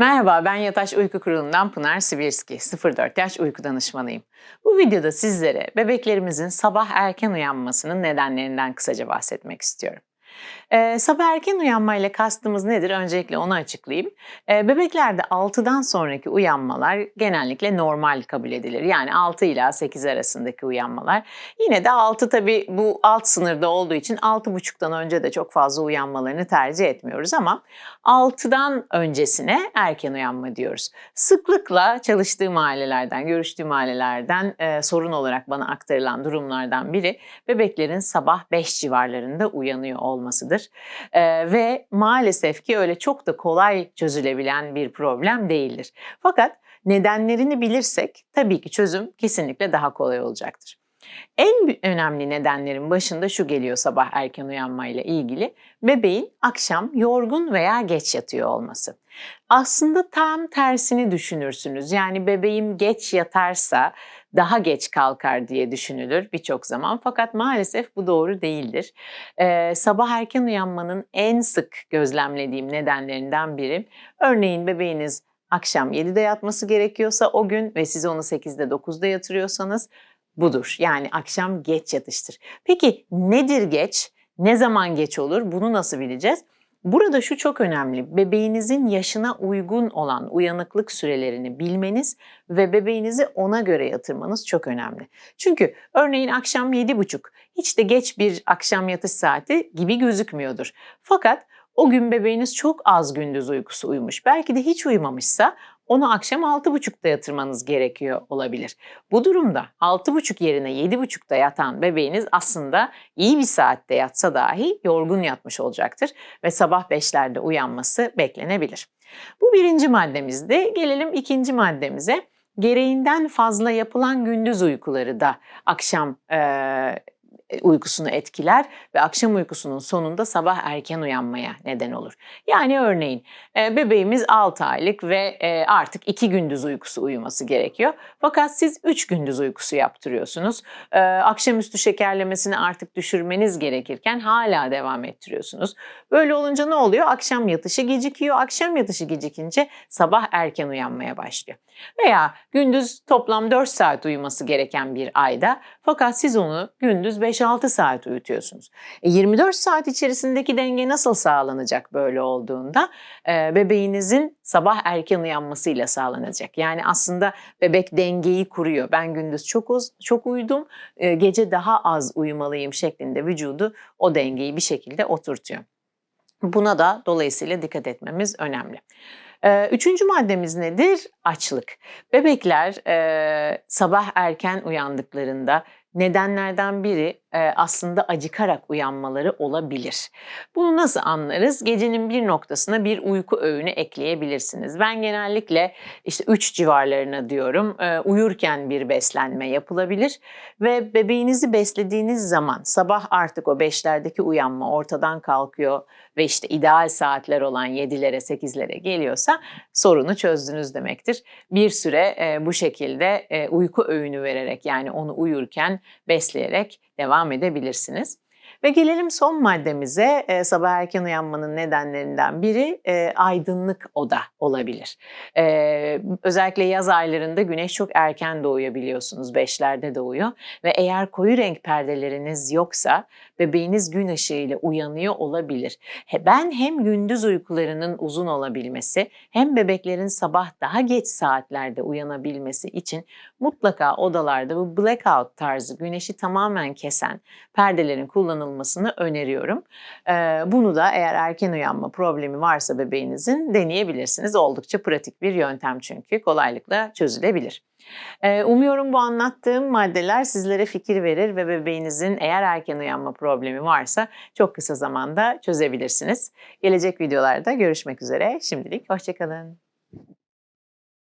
Merhaba, ben Yataş Uyku Kurulu'ndan Pınar Sibirski, 04 yaş uyku danışmanıyım. Bu videoda sizlere bebeklerimizin sabah erken uyanmasının nedenlerinden kısaca bahsetmek istiyorum. Ee, sabah erken uyanmayla kastımız nedir? Öncelikle onu açıklayayım. Ee, bebeklerde 6'dan sonraki uyanmalar genellikle normal kabul edilir. Yani 6 ila 8 arasındaki uyanmalar. Yine de 6 tabii bu alt sınırda olduğu için 6.30'dan önce de çok fazla uyanmalarını tercih etmiyoruz ama 6'dan öncesine erken uyanma diyoruz. Sıklıkla çalıştığım ailelerden, görüştüğüm ailelerden e, sorun olarak bana aktarılan durumlardan biri bebeklerin sabah 5 civarlarında uyanıyor olmasıdır. Ee, ve maalesef ki öyle çok da kolay çözülebilen bir problem değildir. Fakat nedenlerini bilirsek tabii ki çözüm kesinlikle daha kolay olacaktır. En önemli nedenlerin başında şu geliyor sabah erken uyanmayla ilgili. Bebeğin akşam yorgun veya geç yatıyor olması. Aslında tam tersini düşünürsünüz. Yani bebeğim geç yatarsa daha geç kalkar diye düşünülür birçok zaman. Fakat maalesef bu doğru değildir. Ee, sabah erken uyanmanın en sık gözlemlediğim nedenlerinden biri örneğin bebeğiniz akşam 7'de yatması gerekiyorsa o gün ve siz onu 8'de 9'da yatırıyorsanız budur. Yani akşam geç yatıştır. Peki nedir geç? Ne zaman geç olur? Bunu nasıl bileceğiz? Burada şu çok önemli. Bebeğinizin yaşına uygun olan uyanıklık sürelerini bilmeniz ve bebeğinizi ona göre yatırmanız çok önemli. Çünkü örneğin akşam 7.30 hiç de geç bir akşam yatış saati gibi gözükmüyordur. Fakat o gün bebeğiniz çok az gündüz uykusu uyumuş. Belki de hiç uyumamışsa onu akşam 6.30'da yatırmanız gerekiyor olabilir. Bu durumda 6.30 yerine 7.30'da yatan bebeğiniz aslında iyi bir saatte yatsa dahi yorgun yatmış olacaktır ve sabah 5'lerde uyanması beklenebilir. Bu birinci maddemizde. Gelelim ikinci maddemize. Gereğinden fazla yapılan gündüz uykuları da akşam e, uykusunu etkiler ve akşam uykusunun sonunda sabah erken uyanmaya neden olur. Yani örneğin e, bebeğimiz 6 aylık ve e, artık 2 gündüz uykusu uyuması gerekiyor. Fakat siz 3 gündüz uykusu yaptırıyorsunuz. Akşamüstü şekerlemesini artık düşürmeniz gerekirken hala devam ettiriyorsunuz. Böyle olunca ne oluyor? Akşam yatışı gecikiyor. Akşam yatışı gecikince sabah erken uyanmaya başlıyor. Veya gündüz toplam 4 saat uyuması gereken bir ayda fakat siz onu gündüz 5-6 saat uyutuyorsunuz. E 24 saat içerisindeki denge nasıl sağlanacak böyle olduğunda? E, bebeğinizin sabah erken uyanmasıyla sağlanacak. Yani aslında bebek dengeyi kuruyor. Ben gündüz çok uz, çok uyudum, e, gece daha az uyumalıyım şeklinde vücudu o dengeyi bir şekilde oturtuyor. Buna da dolayısıyla dikkat etmemiz önemli. Üçüncü maddemiz nedir? Açlık. Bebekler e, sabah erken uyandıklarında nedenlerden biri e, aslında acıkarak uyanmaları olabilir. Bunu nasıl anlarız? Gecenin bir noktasına bir uyku öğünü ekleyebilirsiniz. Ben genellikle işte 3 civarlarına diyorum e, uyurken bir beslenme yapılabilir ve bebeğinizi beslediğiniz zaman sabah artık o 5'lerdeki uyanma ortadan kalkıyor ve işte ideal saatler olan 7'lere 8'lere geliyorsa sorunu çözdünüz demektir. Bir süre e, bu şekilde e, uyku öğünü vererek yani onu uyurken besleyerek devam edebilirsiniz. Ve gelelim son maddemize. E, sabah erken uyanmanın nedenlerinden biri e, aydınlık oda olabilir. E, özellikle yaz aylarında güneş çok erken doğuyor biliyorsunuz. Beşlerde doğuyor. Ve eğer koyu renk perdeleriniz yoksa bebeğiniz gün ışığıyla uyanıyor olabilir. Ben hem gündüz uykularının uzun olabilmesi hem bebeklerin sabah daha geç saatlerde uyanabilmesi için mutlaka odalarda bu blackout tarzı güneşi tamamen kesen perdelerin kullanılmasını öneriyorum. Ee, bunu da eğer erken uyanma problemi varsa bebeğinizin deneyebilirsiniz. Oldukça pratik bir yöntem çünkü kolaylıkla çözülebilir. Ee, umuyorum bu anlattığım maddeler sizlere fikir verir ve bebeğinizin eğer erken uyanma problemi varsa çok kısa zamanda çözebilirsiniz. Gelecek videolarda görüşmek üzere. Şimdilik hoşçakalın.